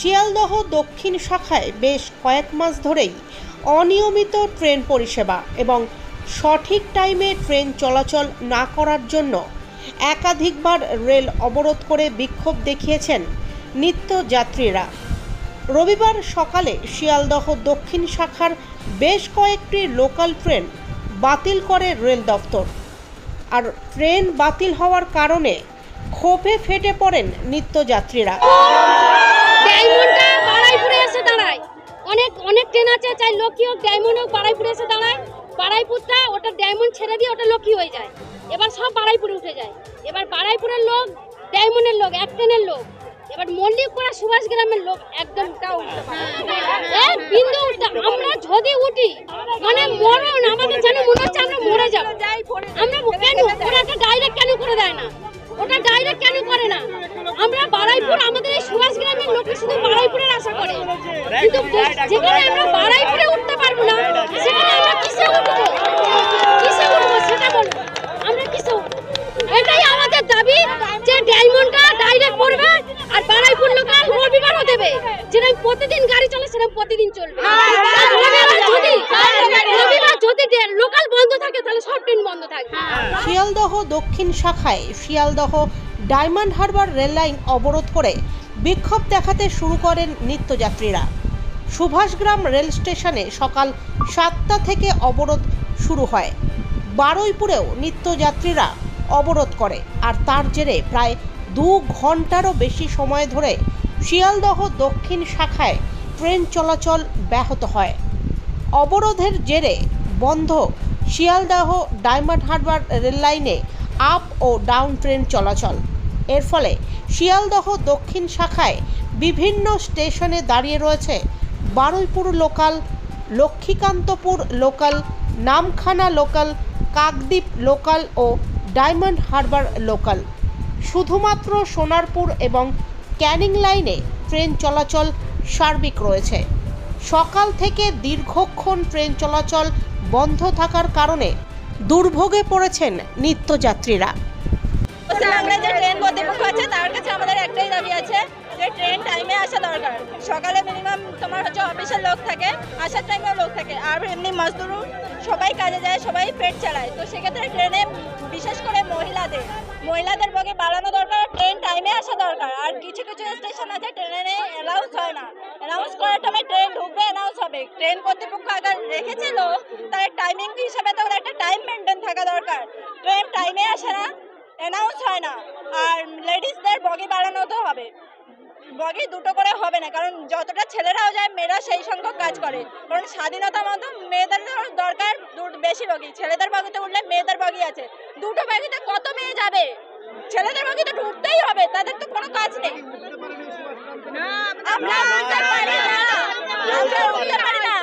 শিয়ালদহ দক্ষিণ শাখায় বেশ কয়েক মাস ধরেই অনিয়মিত ট্রেন পরিষেবা এবং সঠিক টাইমে ট্রেন চলাচল না করার জন্য একাধিকবার রেল অবরোধ করে বিক্ষোভ দেখিয়েছেন নিত্যযাত্রীরা। রবিবার সকালে শিয়ালদহ দক্ষিণ শাখার বেশ কয়েকটি লোকাল ট্রেন বাতিল করে রেল দফতর আর ট্রেন বাতিল হওয়ার কারণে ক্ষোভে ফেটে পড়েন নিত্যযাত্রীরা। অনেক অনেক ট্রেন আছে, চাই লক্ষ্মী হোক ডায়মন্ড হোক বাড়াইপুরে এসে দাঁড়ায়। বাড়াইপুরটা ওটা ডায়মন্ড ছেড়ে দিয়ে ওটা লক্ষ্মী হয়ে যায়। এবার সব বাড়াইপুরে উঠে যায়। এবার বাড়াইপুরের লোক ডায়মন্ডের লোক, এক ট্রেনের লোক। এবার মল্লিকপুরা সুভাষ গ্রামের লোক না। বিন্দু আমরা যদি উঠি মানে মরণ, আমাদের যেন মনে হচ্ছে আমরা মরে যাব। আমরা কেন কিন্তু যেখানে আমরা বাড়াইপুরে উঠতে পারব না, সেখানে আমরা কিসে উঠবো? কিসে উঠবো সেটা আমরা কিসে এটাই আমাদের দাবি যে ডায়মন্ডটা ডাইরেক্ট পড়বে আর বাড়াইপুর লোকাল দেবে। যেরকম প্রতিদিন গাড়ি চলে, সেরকম প্রতিদিন চলবে। রবিবার যদি লোকাল বন্ধ থাকে, তাহলে সব ট্রেন বন্ধ থাকবে। শিয়ালদহ দক্ষিণ শাখায় শিয়ালদহ ডায়মন্ড হারবার রেললাইন অবরোধ করে বিক্ষোভ দেখাতে শুরু করেন নিত্যযাত্রীরা। সুভাষগ্রাম রেল স্টেশনে সকাল সাতটা থেকে অবরোধ শুরু হয়। বারুইপুরেও নিত্যযাত্রীরা অবরোধ করে। আর তার জেরে প্রায় দু ঘন্টারও বেশি সময় ধরে শিয়ালদহ দক্ষিণ শাখায় ট্রেন চলাচল ব্যাহত হয়। অবরোধের জেরে বন্ধ শিয়ালদাহ ডায়মন্ড হারবার রেললাইনে আপ ও ডাউন ট্রেন চলাচল। এর ফলে শিয়ালদহ দক্ষিণ শাখায় বিভিন্ন স্টেশনে দাঁড়িয়ে রয়েছে Baruipur local, Lakshmikantapur local, Namkhana local, Kakdwip local ও ডায়মন্ড হারবার লোকাল। শুধুমাত্র সোনারপুর এবং ক্যানিং লাইনে ট্রেন চলাচল সার্বিক রয়েছে। সকাল থেকে দীর্ঘক্ষণ ট্রেন চলাচল বন্ধ থাকার কারণে দুর্ভোগে পড়েছেন নিত্যযাত্রীরা। পশ্চিমবাংলায় যে ট্রেন কর্তৃপক্ষ আছে, তার কাছে আমাদের একটাই দাবি আছে যে ট্রেন টাইমে আসা দরকার। সকালে মিনিমাম তোমার হচ্ছে অফিসের লোক থাকে, আসার টাইমেও লোক থাকে। আর এমনি মজদুর সবাই কাজে যায়, সবাই পেট চালায়। তো সেক্ষেত্রে ট্রেনে বিশেষ করে মহিলাদের মহিলাদের বগে বাড়ানো দরকার ট্রেন টাইমে আসা দরকার। আর কিছু কিছু স্টেশন আছে ট্রেনে অ্যালাউন্স হয় না। অ্যানাউন্স করার টাইমে ট্রেন ঢুকবে অ্যানাউন্স হবে। ট্রেন কর্তৃপক্ষ আগে রেখেছিল, তার টাইমিং হিসাবে তো একটা টাইম মেনটেন থাকা দরকার। ট্রেন টাইমে আসে না অ্যানাউন্স হয় না আর লেডিসদের বগি বাড়ানো তো হবে বগি দুটো করে হবে না কারণ যতটা ছেলেরাও যায় মেয়েরা সেই সংখ্যক কাজ করে কারণ স্বাধীনতা মতো মেয়েদের দরকার বেশি বগি ছেলেদের বগিতে উঠলে মেয়েদের বগি আছে দুটো বগিতে কত মেয়ে যাবে ছেলেদের বগিতে ঢুকতেই হবে তাদের তো কোনো কাজ নেই আমরা উঠতে পারি না আমরা উঠতে পারি না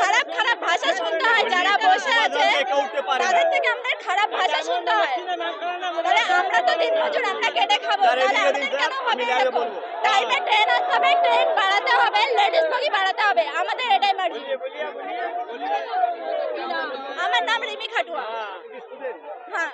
খারাপ খারাপ ভাষা শুনতে হয় যারা বসে আছে তাদের থেকে আমাদের খারাপ ভাষা শুনতে হয় তাহলে আমরা তো দিন মজুর খাব তাহলে আমাদের কেন হবে এরকম? টাইমে ট্রেন আসতে হবে ট্রেন বাড়াতে হবে লেডিস বগি বাড়াতে হবে আমাদের এটাই মার্জি আমার নাম রিমি খাটুয়া। হ্যাঁ